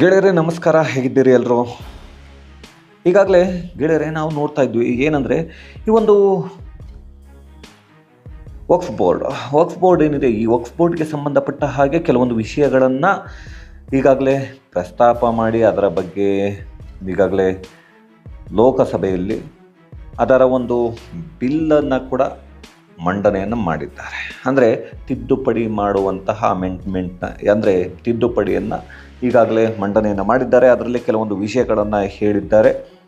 ಗೆಳೆಯರೇ, ನಮಸ್ಕಾರ. ಹೇಗಿದ್ದೀರಿ ಎಲ್ಲರೂ ಈಗಾಗಲೇ ಗೆಳೆಯರೇ, ನಾವು ನೋಡ್ತಾ ಇದ್ವಿ. ಏನಂದರೆ, ಈ ಒಂದು ವಕ್ಸ್ ಬೋರ್ಡ್ ವಕ್ಸ್ ಬೋರ್ಡ್ ಏನಿದೆ? ಈ ವಕ್ಫ್ ಬೋರ್ಡ್ಗೆ ಸಂಬಂಧಪಟ್ಟ ಹಾಗೆ ಕೆಲವೊಂದು ವಿಷಯಗಳನ್ನು ಈಗಾಗಲೇ ಪ್ರಸ್ತಾಪ ಮಾಡಿ, ಅದರ ಬಗ್ಗೆ ಈಗಾಗಲೇ ಲೋಕಸಭೆಯಲ್ಲಿ ಅದರ ಒಂದು ಬಿಲ್ಲನ್ನು ಕೂಡ ಮಂಡನೆಯನ್ನು ಮಾಡಿದ್ದಾರೆ. ಅಂದರೆ ತಿದ್ದುಪಡಿ ಮಾಡುವಂತಹ ಅಮೆಂಡ್ಮೆಂಟ್ನ ಅಂದರೆ ತಿದ್ದುಪಡಿಯನ್ನು ಈಗಾಗಲೇ ಮಂಡನೆಯನ್ನು ಮಾಡಿದ್ದಾರೆ. ಅದರಲ್ಲಿ ಕೆಲವೊಂದು ವಿಷಯಗಳನ್ನು ಹೇಳಿದ್ದಾರೆ.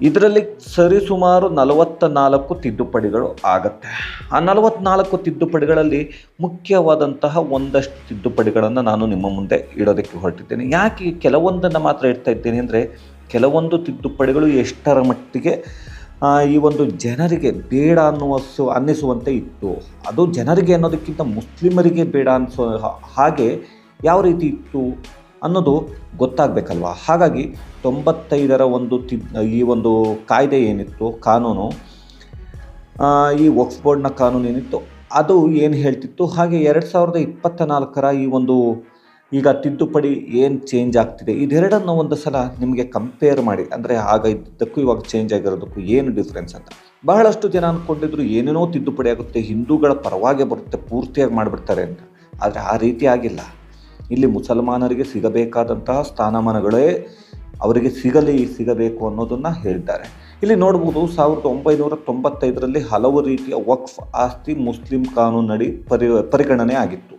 ಇದರಲ್ಲಿ ಸರಿಸುಮಾರು ನಲವತ್ತ ನಾಲ್ಕು ತಿದ್ದುಪಡಿಗಳು ಆಗತ್ತೆ. ಆ ನಲವತ್ನಾಲ್ಕು ತಿದ್ದುಪಡಿಗಳಲ್ಲಿ ಮುಖ್ಯವಾದಂತಹ ಒಂದಷ್ಟು ತಿದ್ದುಪಡಿಗಳನ್ನು ನಾನು ನಿಮ್ಮ ಮುಂದೆ ಇಡೋದಕ್ಕೆ ಹೊರಟಿದ್ದೇನೆ. ಯಾಕೆ ಕೆಲವೊಂದನ್ನು ಮಾತ್ರ ಇಡ್ತಾ ಇದ್ದೇನೆ ಅಂದರೆ, ಕೆಲವೊಂದು ತಿದ್ದುಪಡಿಗಳು ಎಷ್ಟರ ಮಟ್ಟಿಗೆ ಈ ಒಂದು ಜನರಿಗೆ ಬೇಡ ಅನ್ನುವ ಅನ್ನಿಸುವಂತೆ ಇತ್ತು. ಅದು ಜನರಿಗೆ ಅನ್ನೋದಕ್ಕಿಂತ ಮುಸ್ಲಿಮರಿಗೆ ಬೇಡ ಅನ್ನಿಸೋ ಹಾಗೆ ಯಾವ ರೀತಿ ಇತ್ತು ಅನ್ನೋದು ಗೊತ್ತಾಗಬೇಕಲ್ವಾ? ಹಾಗಾಗಿ ತೊಂಬತ್ತೈದರ ಒಂದು ಈ ಒಂದು ಕಾಯ್ದೆ ಏನಿತ್ತು, ಕಾನೂನು ಈ ವಕ್ಫ್ ಬೋರ್ಡ್ನ ಕಾನೂನು ಏನಿತ್ತು, ಅದು ಏನು ಹೇಳ್ತಿತ್ತು? ಹಾಗೆ ಎರಡು ಸಾವಿರದ ಇಪ್ಪತ್ತ ನಾಲ್ಕರ ಈ ಒಂದು, ಈಗ ತಿದ್ದುಪಡಿ ಏನು ಚೇಂಜ್ ಆಗ್ತಿದೆ? ಇದೆರಡನ್ನು ಒಂದು ಸಲ ನಿಮಗೆ ಕಂಪೇರ್ ಮಾಡಿ. ಅಂದರೆ ಆಗ ಇದ್ದಕ್ಕೂ ಇವಾಗ ಚೇಂಜ್ ಆಗಿರೋದಕ್ಕೂ ಏನು ಡಿಫ್ರೆನ್ಸ್ ಅಂತ. ಬಹಳಷ್ಟು ಜನ ಅಂದ್ಕೊಂಡಿದ್ರು ಏನೇನೋ ತಿದ್ದುಪಡಿ ಆಗುತ್ತೆ, ಹಿಂದೂಗಳ ಪರವಾಗಿ ಬರುತ್ತೆ, ಪೂರ್ತಿಯಾಗಿ ಮಾಡಿಬಿಡ್ತಾರೆ ಅಂತ. ಆದರೆ ಆ ರೀತಿ ಆಗಿಲ್ಲ. ಇಲ್ಲಿ ಮುಸಲ್ಮಾನರಿಗೆ ಸಿಗಬೇಕಾದಂತಹ ಸ್ಥಾನಮಾನಗಳೇ ಅವರಿಗೆ ಸಿಗಲಿ ಸಿಗಬೇಕು ಅನ್ನೋದನ್ನು ಹೇಳಿದ್ದಾರೆ ಇಲ್ಲಿ ನೋಡ್ಬೋದು ಸಾವಿರದ ಒಂಬೈನೂರ ತೊಂಬತ್ತೈದರಲ್ಲಿ ಹಲವು ರೀತಿಯ ವಕ್ಫ್ ಆಸ್ತಿ ಮುಸ್ಲಿಂ ಕಾನೂನಡಿ ಪರಿ, ಪರಿಗಣನೆ ಆಗಿತ್ತು.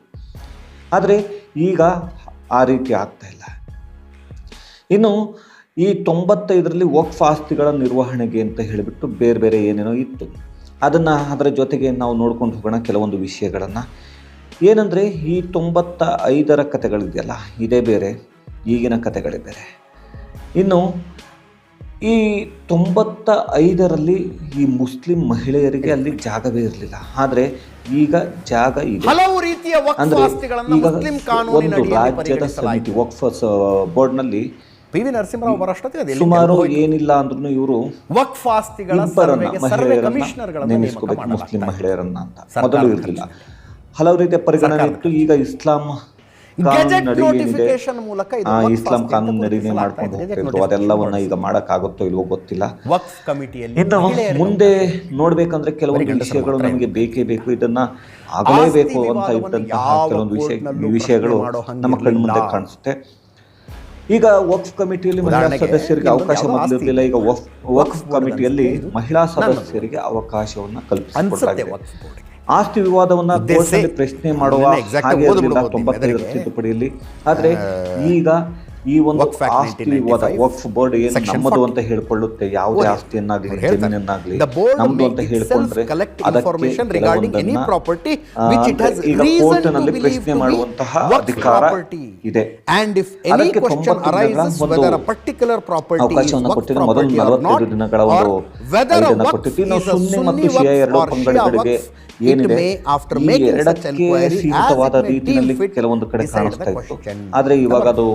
ಆದರೆ ಈಗ ಆ ರೀತಿ ಆಗ್ತಾ ಇಲ್ಲ. ಇನ್ನು ಈ ತೊಂಬತ್ತೈದರಲ್ಲಿ ವಕ್ಫ್ ಆಸ್ತಿಗಳ ನಿರ್ವಹಣೆಗೆ ಅಂತ ಹೇಳಿಬಿಟ್ಟು ಬೇರೆ ಬೇರೆ ಏನೇನೋ ಇತ್ತು. ಅದನ್ನು ಅದರ ಜೊತೆಗೆ ನಾವು ನೋಡ್ಕೊಂಡು ಹೋಗೋಣ ಕೆಲವೊಂದು ವಿಷಯಗಳನ್ನು. ಏನಂದರೆ ಈ ತೊಂಬತ್ತ ಐದರ ಕಥೆಗಳಿದೆಯಲ್ಲ ಇದೇ ಬೇರೆ ಈಗಿನ ಕಥೆಗಳೇ ಬೇರೆ. ಇನ್ನು ಈ ತೊಂಬತ್ತ ಐದರಲ್ಲಿ ಈ ಮುಸ್ಲಿಂ ಮಹಿಳೆಯರಿಗೆ ಅಲ್ಲಿ ಜಾಗವೇ ಇರಲಿಲ್ಲ. ಆದರೆ ಈಗ ಜಾಗ ಇದೆ. ಹಲವು ರೀತಿಯ ಒಂದು ರಾಜ್ಯದ ಸಮಿತಿ ವಕ್ಫ್ ಬೋರ್ಡ್ನಲ್ಲಿ ಪಿ ವಿ ನರಸಿಂಹರಾವ್ ಬರೋಷ್ಟೊತ್ತಿಗೆ ಸುಮಾರು ಏನಿಲ್ಲ ಅಂದ್ರೂ ಇವರು ವಕ್ಫ್ ಆಸ್ತಿಗಳ ನೇಮಿಸ್ಕೋಬೇಕು ಮುಸ್ಲಿಂ ಮಹಿಳೆಯರನ್ನ ಅಂತ. ಮೊದಲು ಇರಲಿಲ್ಲ. ಹಲವು ರೀತಿಯ ಪರಿಗಣನೆ ಇತ್ತು. ಈಗ ಇಸ್ಲಾಂ ನೋಟಿಫಿಕೇಶನ್ ಮೂಲಕ ಇಸ್ಲಾಂ ಕಾನೂನು ಮಾಡ್ಕೊಂಡು ಹೋಗ್ತಿದ್ರು ಅದೆಲ್ಲವನ್ನ ಈಗ ಮಾಡೋಕ್ಕಾಗುತ್ತೋ ಇಲ್ವೋ ಗೊತ್ತಿಲ್ಲ. ವಕ್ಫ್ ಕಮಿಟಿಯಲ್ಲಿ ಇನ್ನು ಮುಂದೆ ನೋಡ್ಬೇಕಂದ್ರೆ ಕೆಲವೊಂದು ವಿಷಯಗಳು ನಮಗೆ ಬೇಕೇ ಬೇಕು. ಇದನ್ನ ಆಗಲೇಬೇಕು ಅಂತ ಇದ್ದಂತಹ ಕೆಲವೊಂದು ವಿಷಯ ವಿಷಯಗಳು ನಮ್ಮ ಕಣ್ಮುಂದೆ ಮುಂದೆ ಕಾಣಿಸುತ್ತೆ. ಈಗ ವಕ್ಫ್ ಕಮಿಟಿಯಲ್ಲಿ ಮಹಿಳಾ ಸದಸ್ಯರಿಗೆ ಅವಕಾಶ ಮೊದಲಿರಲಿಲ್ಲ ಈಗ ವಕ್ಫ್ ವಕ್ಫ್ ಕಮಿಟಿಯಲ್ಲಿ ಮಹಿಳಾ ಸದಸ್ಯರಿಗೆ ಅವಕಾಶವನ್ನ ಕಲ್ಪಿಸಿಕೊಡಲಾಗಿದೆ. ಆಸ್ತಿ ವಿವಾದವನ್ನ ಪ್ರಶ್ನೆ ಮಾಡುವ ತೊಂಬತ್ತೈದರ. ತಿದ್ದುಪಡಿಯಲ್ಲಿ ಆದ್ರೆ ಈಗ ಈ ಒಂದು ಆಸ್ತಿವಾದ ವಕ್ಫ್ ಬೋರ್ಡ್ ನಮ್ಮದು ಅಂತ ಹೇಳ್ಕೊಳ್ಳುತ್ತೆ ಯಾವುದೇ ಆಸ್ತಿಯನ್ನಾಗಲಿ ಜಮೀನನ್ನಾಗಲಿ ನಮ್ದು ಅಂತ ಹೇಳ್ಕೊಂಡ್ರೆ ಈಗ ಕೋರ್ಟ್ನಲ್ಲಿ ಪ್ರಶ್ನೆ ಮಾಡುವಂತಹ ಅಧಿಕಾರ ಇದೆ. ಅವಕಾಶವನ್ನು ಕೊಟ್ಟಿದ್ರೆ ಮೊದಲು ನಲವತ್ತೈದು ದಿನಗಳ ಒಂದು ಐದನ್ನ ಕೊಟ್ಟಿದ್ದು ನಾವು ಸುಮ್ಮನೆ ಮತ್ತು ಶಿ ಎರಡು ಪಂಗಡಿ ಏನಿದೆ? ಎರಡಕ್ಕೆ ಸೀಮಿತವಾದ ರೀತಿಯಲ್ಲಿ ಕೆಲವೊಂದು ಕಡೆ ಕಾಣಿಸ್ತಾ ಇತ್ತು ಆದ್ರೆ ಇವಾಗ ಅದು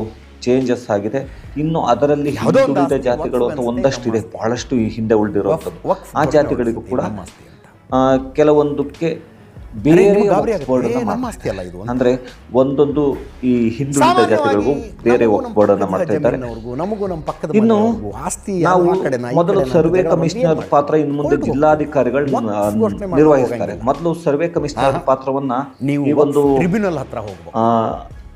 ಚೇಂಜಸ್ ಆಗಿದೆ. ಇನ್ನು ಅದರಲ್ಲಿ ಹಿಂದುಳಿದ ಜಾತಿಗಳು ಅಂತ ಒಂದಷ್ಟಿದೆ ಒಂದಷ್ಟು ಇದೆ. ಬಹಳಷ್ಟು ಈ ಹಿಂದೆ ಉಳಿದಿರುವಂಥದ್ದು. ಆ ಜಾತಿಗಳಿಗೂ ಕೂಡ ಕೆಲವೊಂದಕ್ಕೆ ಬೇರೆ. ಅಂದ್ರೆ ಒಂದೊಂದು ಈ ಹಿಂದುಳಿದ ಜಾತಿಗಳಿಗೂ ಬೇರೆ ಬೋರ್ಡನ್ನು ಮಾಡ್ತಾ ಇದ್ದಾರೆ. ಇನ್ನು ನಾವು ಮೊದಲು ಸರ್ವೆ ಕಮಿಷನರ್ ಪಾತ್ರ ಇನ್ನು ಮುಂದೆ ಜಿಲ್ಲಾಧಿಕಾರಿಗಳು ನಿರ್ವಹಿಸ್ತಾರೆ. ಮೊದಲು ಸರ್ವೆ ಕಮಿಷನರ್ ಪಾತ್ರವನ್ನ ನೀವು ಈ ಒಂದು ಟ್ರಿಬ್ಯುನಲ್ ಹತ್ರ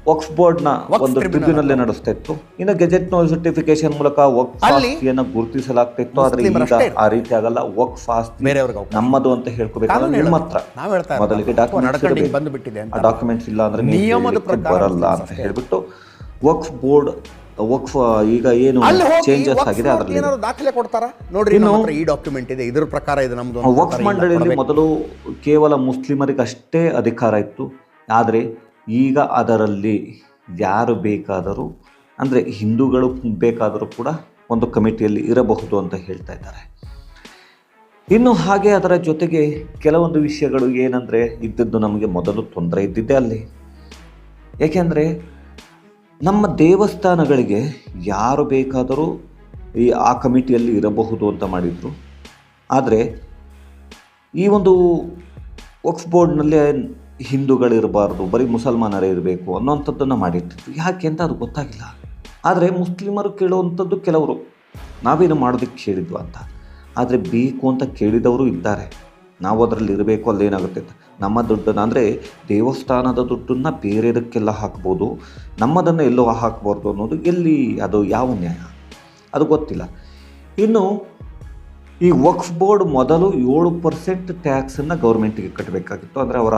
ವಕ್ಫ್ ಬೋರ್ಡ್ನ ಒಂದು ಟ್ರಿಬ್ಯುನಲ್ ಟ್ರಿಬ್ಯುನಲ್ ನಡೆಸ್ತಾ ಇತ್ತು. ಇನ್ನು ಗೆಜೆಟ್ ನೋಟಿಫಿಕೇಶನ್ ಮೂಲಕ ವಕ್ಫ್ ಆಸ್ತಿಯನ್ನು ಆಸ್ತಿಯನ್ನ ಗುರುತಿಸಲಾಗ್ತಾ ಇತ್ತು. ಆದ್ರೆ ಈಗ ಆ ರೀತಿ ಆಗಲ್ಲ. ವಕ್ಫ್ ಆಸ್ತಿ ನಮ್ಮದು ಅಂತ ಹೇಳ್ಕೋಬೇಕಾದ್ರೆ ನಿಮ್ಮ. ಹತ್ರ. ಮೊದಲಿಗೆ ಅಂತ. ಆ ಡಾಕ್ಯುಮೆಂಟ್ಸ್ ಇಲ್ಲ ಅಂದ್ರೆ ನಿಯಮದ ಪ್ರಕಾರ ಬರಲ್ಲ ಅಂತ ಅಷ್ಟೇ. ಹೇಳ್ಬಿಟ್ಟು ವಕ್ಫ್ ಬೋರ್ಡ್ ವಕ್ಫ್ ಈಗ ಏನು ಚೇಂಜಸ್ ಆಗಿದೆ ಅದರಲ್ಲಿ. ದಾಖಲೆ ಕೊಡ್ತಾರಾ? ನೋಡ್ರಿ ಈ ಡಾಕ್ಯುಮೆಂಟ್ ಇದೆ. ಇದರ ಪ್ರಕಾರ ಇದೆ ನಮ್ದು ವಕ್ಫ್ ಮಂಡಳಿಯಲ್ಲಿ ಮೊದಲು ಕೇವಲ ಮುಸ್ಲಿಮರಿಗಷ್ಟೇ ಅಧಿಕಾರ ಇತ್ತು. ಆದರೆ ಈಗ ಅದರಲ್ಲಿ ಯಾರು ಬೇಕಾದರೂ, ಅಂದರೆ ಹಿಂದೂಗಳು ಬೇಕಾದರೂ ಕೂಡ ಒಂದು ಕಮಿಟಿಯಲ್ಲಿ ಇರಬಹುದು ಅಂತ ಹೇಳ್ತಾ ಇದ್ದಾರೆ. ಇನ್ನು ಹಾಗೆ ಅದರ ಜೊತೆಗೆ ಕೆಲವೊಂದು ವಿಷಯಗಳು ಏನಂದರೆ, ಇದ್ದದ್ದು ನಮಗೆ ಮೊದಲು ತೊಂದರೆ ಇದ್ದಿದ್ದೆ ಅಲ್ಲಿ. ಏಕೆಂದರೆ, ನಮ್ಮ ದೇವಸ್ಥಾನಗಳಿಗೆ ಯಾರು ಬೇಕಾದರೂ ಈ ಆ ಕಮಿಟಿಯಲ್ಲಿ ಇರಬಹುದು ಅಂತ ಮಾಡಿದರು. ಆದರೆ, ಈ ಒಂದು ವಕ್ಫ್ ಬೋರ್ಡ್ನಲ್ಲಿ ಹಿಂದೂಗಳಿರಬಾರ್ದು, ಬರೀ ಮುಸಲ್ಮಾನರೇ ಇರಬೇಕು ಅನ್ನೋಂಥದ್ದನ್ನು ಮಾಡಿಟ್ಟಿತ್ತು ಯಾಕೆ ಅಂತ ಅದು ಗೊತ್ತಾಗಿಲ್ಲ. ಆದರೆ ಮುಸ್ಲಿಮರು ಕೇಳುವಂಥದ್ದು ಕೆಲವರು. ನಾವೇನು ಮಾಡೋದಕ್ಕೆ ಕೇಳಿದ್ವು ಅಂತ. ಆದರೆ ಬೇಕು ಅಂತ ಕೇಳಿದವರು ಇದ್ದಾರೆ. ನಾವು ಅದರಲ್ಲಿ ಇರಬೇಕು ಅಲ್ಲೇನಾಗುತ್ತೆ ಅಂತ. ನಮ್ಮ ದುಡ್ಡನ್ನು ಅಂದರೆ ದೇವಸ್ಥಾನದ ದುಡ್ಡನ್ನು ಬೇರೆದಕ್ಕೆಲ್ಲ ಹಾಕ್ಬೋದು. ನಮ್ಮದನ್ನು ಎಲ್ಲೋ ಹಾಕ್ಬಾರ್ದು ಅನ್ನೋದು ಎಲ್ಲಿ, ಅದು ಯಾವ ನ್ಯಾಯ? ಅದು ಗೊತ್ತಿಲ್ಲ. ಇನ್ನು ಈ ವಕ್ಫ್ ಬೋರ್ಡ್ ಮೊದಲು ಏಳು ಪರ್ಸೆಂಟ್ ಟ್ಯಾಕ್ಸನ್ನು ಗೌರ್ಮೆಂಟಿಗೆ ಕಟ್ಟಬೇಕಾಗಿತ್ತು. ಅಂದರೆ ಅವರ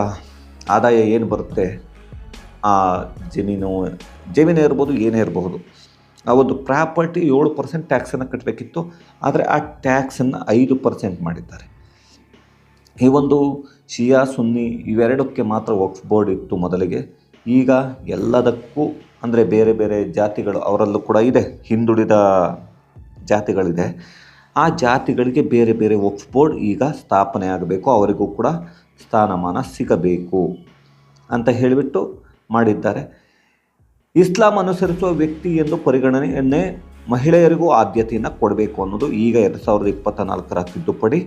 ಆದಾಯ ಏನು ಬರುತ್ತೆ? ಆ ಜಮೀನು, ಜಮೀನೇ ಇರ್ಬೋದು, ಏನೇ ಇರಬಹುದು ಆ ಒಂದು ಪ್ರಾಪರ್ಟಿ ಏಳು ಪರ್ಸೆಂಟ್ ಟ್ಯಾಕ್ಸನ್ನು ಕಟ್ಟಬೇಕಿತ್ತು ಆದರೆ ಆ ಟ್ಯಾಕ್ಸನ್ನು ಐದು ಪರ್ಸೆಂಟ್ ಮಾಡಿದ್ದಾರೆ. ಈ ಒಂದು ಶಿಯಾ, ಸುನ್ನಿ ಇವೆರಡಕ್ಕೆ ಮಾತ್ರ ವಕ್ಫ್ ಬೋರ್ಡ್ ಇತ್ತು ಮೊದಲಿಗೆ. ಈಗ ಎಲ್ಲದಕ್ಕೂ, ಅಂದರೆ ಬೇರೆ ಬೇರೆ ಜಾತಿಗಳು, ಅವರಲ್ಲೂ ಕೂಡ ಇದೆ, ಹಿಂದುಳಿದ ಜಾತಿಗಳಿದೆ. ಆ ಜಾತಿಗಳಿಗೆ ಬೇರೆ ಬೇರೆ ವಕ್ಫ್ ಬೋರ್ಡ್ ಈಗ ಸ್ಥಾಪನೆ ಆಗಬೇಕು, ಅವರಿಗೂ ಕೂಡ ಸ್ಥಾನಮಾನ ಸಿಗಬೇಕು ಅಂತ ಹೇಳಿಬಿಟ್ಟು ಮಾಡಿದ್ದಾರೆ. ಇಸ್ಲಾಂ ಅನುಸರಿಸುವ ವ್ಯಕ್ತಿ ಎಂದು ಪರಿಗಣನೆಯನ್ನೇ ಮಹಿಳೆಯರಿಗೂ ಆದ್ಯತೆಯನ್ನು ಕೊಡಬೇಕು ಅನ್ನೋದು ಈಗ ಎರಡು ಸಾವಿರದ ಇಪ್ಪತ್ತ ನಾಲ್ಕರ ತಿದ್ದುಪಡಿ.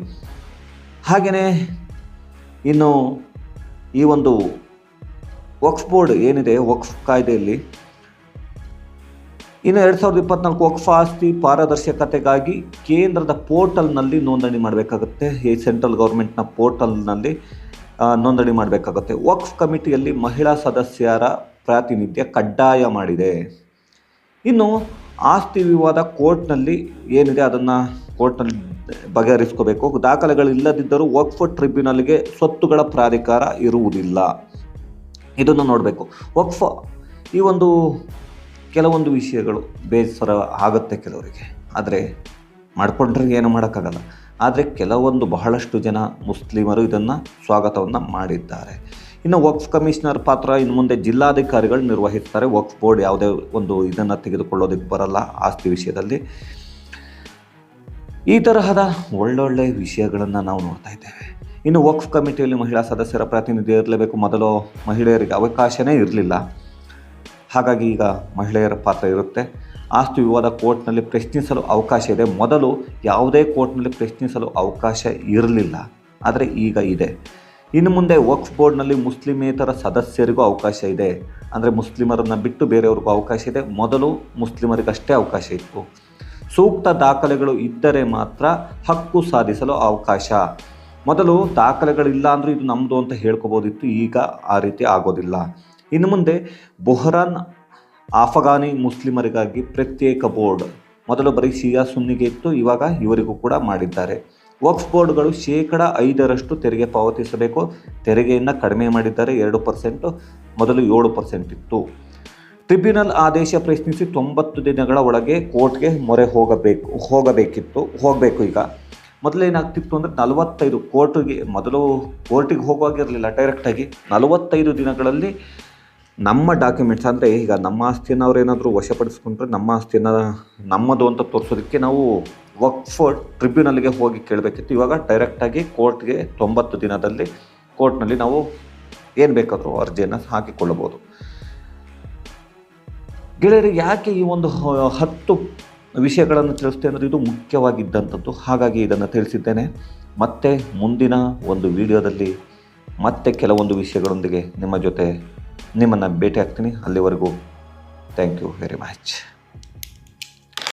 ಹಾಗೆಯೇ ಇನ್ನು ಈ ಒಂದು ವಕ್ಫ್ ಬೋರ್ಡ್ ಏನಿದೆ, ವಕ್ಫ್ ಕಾಯ್ದೆಯಲ್ಲಿ ಇನ್ನು ಎರಡು ಸಾವಿರದ ಇಪ್ಪತ್ನಾಲ್ಕು ವಕ್ಫ್ ಆಸ್ತಿ ಪಾರದರ್ಶಕತೆಗಾಗಿ ಕೇಂದ್ರದ ಪೋರ್ಟಲ್ನಲ್ಲಿ ನೋಂದಣಿ ಮಾಡಬೇಕಾಗುತ್ತೆ. ಈ ಸೆಂಟ್ರಲ್ ಗೌರ್ಮೆಂಟ್ನ ಪೋರ್ಟಲ್ನಲ್ಲಿ ನೋಂದಣಿ ಮಾಡಬೇಕಾಗುತ್ತೆ. ವಕ್ಫ್ ಕಮಿಟಿಯಲ್ಲಿ ಮಹಿಳಾ ಸದಸ್ಯರ ಪ್ರಾತಿನಿಧ್ಯ ಕಡ್ಡಾಯ ಮಾಡಿದೆ. ಇನ್ನು ಆಸ್ತಿ ವಿವಾದ ಕೋರ್ಟ್ನಲ್ಲಿ ಏನಿದೆ ಅದನ್ನು ಕೋರ್ಟ್ನಲ್ಲಿ ಬಗೆಹರಿಸ್ಕೋಬೇಕು. ದಾಖಲೆಗಳಿಲ್ಲದಿದ್ದರೂ ವಕ್ಫ್ ಟ್ರಿಬ್ಯುನಲ್ಗೆ ಸ್ವತ್ತುಗಳ ಪ್ರಾಧಿಕಾರ ಇರುವುದಿಲ್ಲ. ಇದನ್ನು ನೋಡಬೇಕು. ವಕ್ಫ್ ಈ ಒಂದು ಕೆಲವೊಂದು ವಿಷಯಗಳು ಬೇಸರ ಆಗುತ್ತೆ ಕೆಲವರಿಗೆ. ಆದರೆ ಮಾಡಿಕೊಂಡ್ರೆ ಏನು ಮಾಡೋಕ್ಕಾಗಲ್ಲ. ಆದರೆ ಕೆಲವೊಂದು ಬಹಳಷ್ಟು ಜನ ಮುಸ್ಲಿಮರು ಇದನ್ನು ಸ್ವಾಗತವನ್ನು ಮಾಡಿದ್ದಾರೆ. ಇನ್ನು ವಕ್ಫ್ ಕಮಿಷನರ್ ಪಾತ್ರ ಇನ್ನು ಮುಂದೆ ಜಿಲ್ಲಾಧಿಕಾರಿಗಳು ನಿರ್ವಹಿಸ್ತಾರೆ. ವಕ್ಫ್ ಬೋರ್ಡ್ ಯಾವುದೇ ಒಂದು ಇದನ್ನು ತೆಗೆದುಕೊಳ್ಳೋದಕ್ಕೆ ಬರಲ್ಲ ಆಸ್ತಿ ವಿಷಯದಲ್ಲಿ. ಈ ತರಹದ ಒಳ್ಳೊಳ್ಳೆ ವಿಷಯಗಳನ್ನು ನಾವು ನೋಡ್ತಾ ಇದ್ದೇವೆ. ಇನ್ನು ವಕ್ಫ್ ಕಮಿಟಿಯಲ್ಲಿ ಮಹಿಳಾ ಸದಸ್ಯರ ಪ್ರಾತಿನಿಧ್ಯ ಇರಲೇಬೇಕು. ಮೊದಲು ಮಹಿಳೆಯರಿಗೆ ಅವಕಾಶವೇ ಇರಲಿಲ್ಲ. ಹಾಗಾಗಿ ಈಗ ಮಹಿಳೆಯರ ಪಾತ್ರ ಇರುತ್ತೆ. ಆಸ್ತಿ ವಿವಾದ ಕೋರ್ಟ್ನಲ್ಲಿ ಪ್ರಶ್ನಿಸಲು ಅವಕಾಶ ಇದೆ. ಮೊದಲು ಯಾವುದೇ ಕೋರ್ಟ್ನಲ್ಲಿ ಪ್ರಶ್ನಿಸಲು ಅವಕಾಶ ಇರಲಿಲ್ಲ. ಆದರೆ ಈಗ ಇದೆ. ಇನ್ನು ಮುಂದೆ ವಕ್ಫ್ ಬೋರ್ಡ್ನಲ್ಲಿ ಮುಸ್ಲಿಮೇತರ ಸದಸ್ಯರಿಗೂ ಅವಕಾಶ ಇದೆ. ಅಂದರೆ ಮುಸ್ಲಿಮರನ್ನು ಬಿಟ್ಟು ಬೇರೆಯವ್ರಿಗೂ ಅವಕಾಶ ಇದೆ. ಮೊದಲು ಮುಸ್ಲಿಮರಿಗಷ್ಟೇ ಅವಕಾಶ ಇತ್ತು. ಸೂಕ್ತ ದಾಖಲೆಗಳು ಇದ್ದರೆ ಮಾತ್ರ ಹಕ್ಕು ಸಾಧಿಸಲು ಅವಕಾಶ. ಮೊದಲು ದಾಖಲೆಗಳಿಲ್ಲ ಅಂದರೂ ಇದು ನಮ್ಮದು ಅಂತ ಹೇಳ್ಕೊಬೋದಿತ್ತು. ಈಗ ಆ ರೀತಿ ಆಗೋದಿಲ್ಲ. ಇನ್ನು ಮುಂದೆ ಬೊಹರಾನ್ ಆಫಗಾನಿ ಮುಸ್ಲಿಮರಿಗಾಗಿ ಪ್ರತ್ಯೇಕ ಬೋರ್ಡ್. ಮೊದಲು ಬರೀ ಶಿಯಾ ಸುನ್ನಿಗೆ ಇತ್ತು, ಇವಾಗ ಇವರಿಗೂ ಕೂಡ ಮಾಡಿದ್ದಾರೆ. ವಕ್ಫ್ ಬೋರ್ಡ್ಗಳು ಶೇಕಡ ಐದರಷ್ಟು ತೆರಿಗೆ ಪಾವತಿಸಬೇಕು. ತೆರಿಗೆಯನ್ನು ಕಡಿಮೆ ಮಾಡಿದ್ದಾರೆ, ಎರಡು ಪರ್ಸೆಂಟು, ಮೊದಲು ಏಳು ಪರ್ಸೆಂಟ್ ಇತ್ತು. ಟ್ರಿಬ್ಯುನಲ್ ಆದೇಶ ಪ್ರಶ್ನಿಸಿ ತೊಂಬತ್ತು ದಿನಗಳ ಒಳಗೆ ಕೋರ್ಟ್ಗೆ ಮೊರೆ ಹೋಗಬೇಕು, ಹೋಗಬೇಕಿತ್ತು, ಹೋಗಬೇಕು ಈಗ. ಮೊದಲು ಏನಾಗ್ತಿತ್ತು ಅಂದರೆ ನಲವತ್ತೈದು ಕೋರ್ಟಿಗೆ, ಮೊದಲು ಕೋರ್ಟಿಗೆ ಹೋಗುವಾಗಿರಲಿಲ್ಲ, ಡೈರೆಕ್ಟಾಗಿ ನಲವತ್ತೈದು ದಿನಗಳಲ್ಲಿ ನಮ್ಮ ಡಾಕ್ಯುಮೆಂಟ್ಸ್ ಅಂದರೆ ಈಗ ನಮ್ಮ ಆಸ್ತಿಯನ್ನು ಅವ್ರು ಏನಾದರೂ ವಶಪಡಿಸ್ಕೊಂಡ್ರೆ ನಮ್ಮ ಆಸ್ತಿಯನ್ನು ನಮ್ಮದು ಅಂತ ತೋರಿಸೋದಕ್ಕೆ ನಾವು ವಕ್ಫ್ ಟ್ರಿಬ್ಯುನಲ್ಗೆ ಹೋಗಿ ಕೇಳಬೇಕಿತ್ತು. ಇವಾಗ ಡೈರೆಕ್ಟಾಗಿ ಕೋರ್ಟ್ಗೆ ತೊಂಬತ್ತು ದಿನದಲ್ಲಿ ಕೋರ್ಟ್ನಲ್ಲಿ ನಾವು ಏನು ಬೇಕಾದರೂ ಅರ್ಜಿಯನ್ನು ಹಾಕಿಕೊಳ್ಳಬಹುದು. ಗೆಳೆಯರಿಗೆ ಯಾಕೆ ಈ ಒಂದು ಹತ್ತು ವಿಷಯಗಳನ್ನು ತಿಳಿಸ್ತೇನೆ ಅಂದರೆ ಇದು ಮುಖ್ಯವಾಗಿದ್ದಂಥದ್ದು. ಹಾಗಾಗಿ ಇದನ್ನು ತಿಳಿಸಿದ್ದೇನೆ. ಮತ್ತೆ ಮುಂದಿನ ಒಂದು ವಿಡಿಯೋದಲ್ಲಿ ಮತ್ತೆ ಕೆಲವೊಂದು ವಿಷಯಗಳೊಂದಿಗೆ ನಿಮ್ಮ ಜೊತೆ ನಿಮ್ಮನ್ನು ಭೇಟಿ ಆಗ್ತೀನಿ. ಅಲ್ಲಿವರೆಗೂ ಥ್ಯಾಂಕ್ ಯು ವೆರಿ ಮಚ್